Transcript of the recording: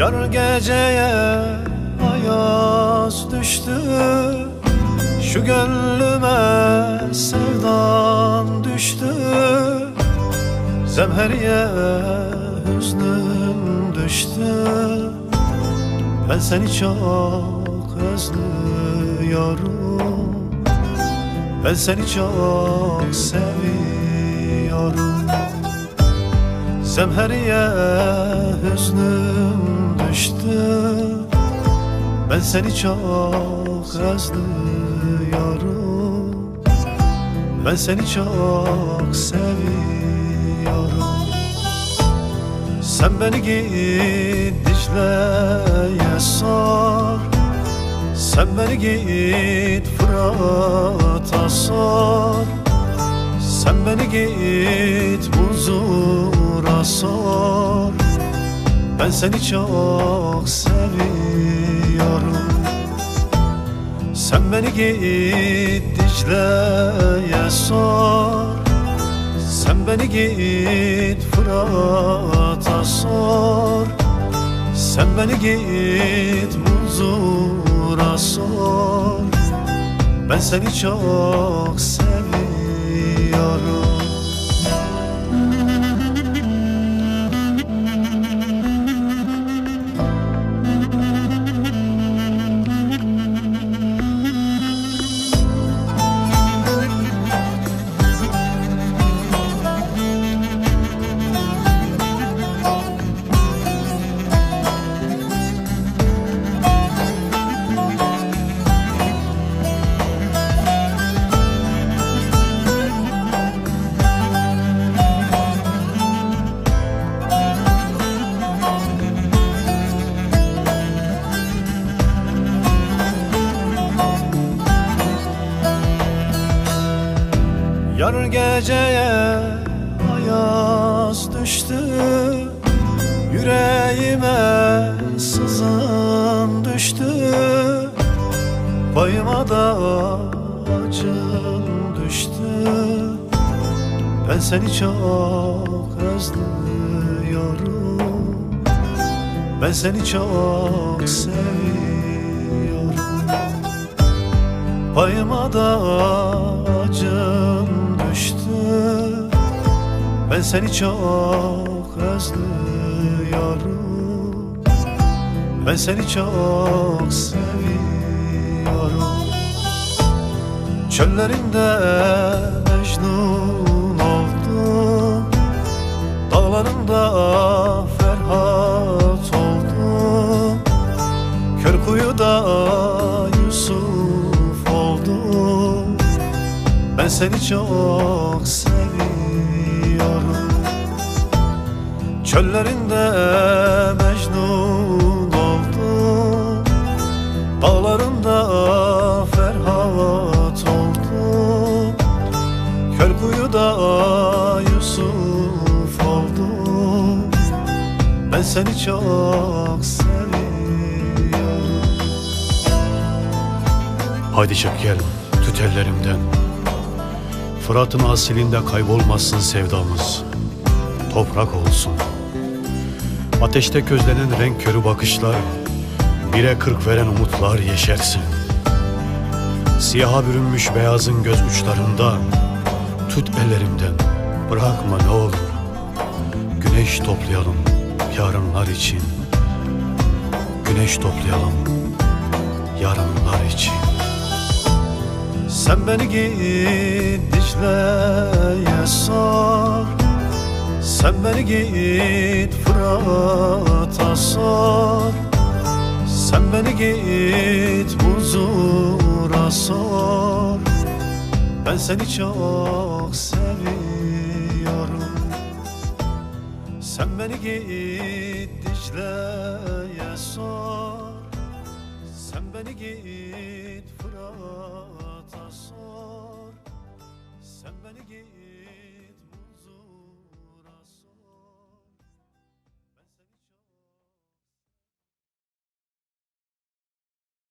Yar geceye ayaz düştü Şu gönlüme sevdan düştü. Zemheriye hüznüm düştü Ben seni çok özlüyorum. Ben seni çok seviyorum. Zemheriye hüznüm düştü Ben seni çok özlüyorum. Ben seni çok seviyorum. Sen beni git Dicle'ye sor. Sen beni git Fırat'a sor. Sen beni git sor Ben seni çok seviyorum. Sen beni git Dicle'ye sor. Sen beni git Fırat'a sor. Sen beni git huzura sor. Ben seni çok seviyorum Yar geceye ayaz düştü Yüreğime sızan düştü. Payıma da acın düştü. Ben seni çok özlüyorum. Ben seni çok seviyorum. Payıma da acın düştü Ben seni çok özlüyorum. Ben seni çok seviyorum. Çöllerinde Mecnun oldum. Dağlarında seni çok seviyorum. Çöllerinde Mecnun oldum. Dağlarında Ferhat oldum. Kör kuyuda Yusuf oldum. Ben seni çok seviyorum. Haydi çık gel, tut ellerimden. Fırat'ın asilinde kaybolmasın sevdamız. Toprak olsun. Ateşte közlenen renk körü bakışlar, bire kırk veren umutlar yeşersin. Siyaha bürünmüş beyazın göz uçlarında, tut ellerimden, bırakma ne olur. Güneş toplayalım yarınlar için. Güneş toplayalım yarınlar için. Sen beni git Dicle'ye sor. Sen beni git Fırat'a sor. Sen beni git huzura sor. Ben seni çok seviyorum. Sen beni git Dicle'ye sor. Sen beni git Fırat'a sor Sen beni git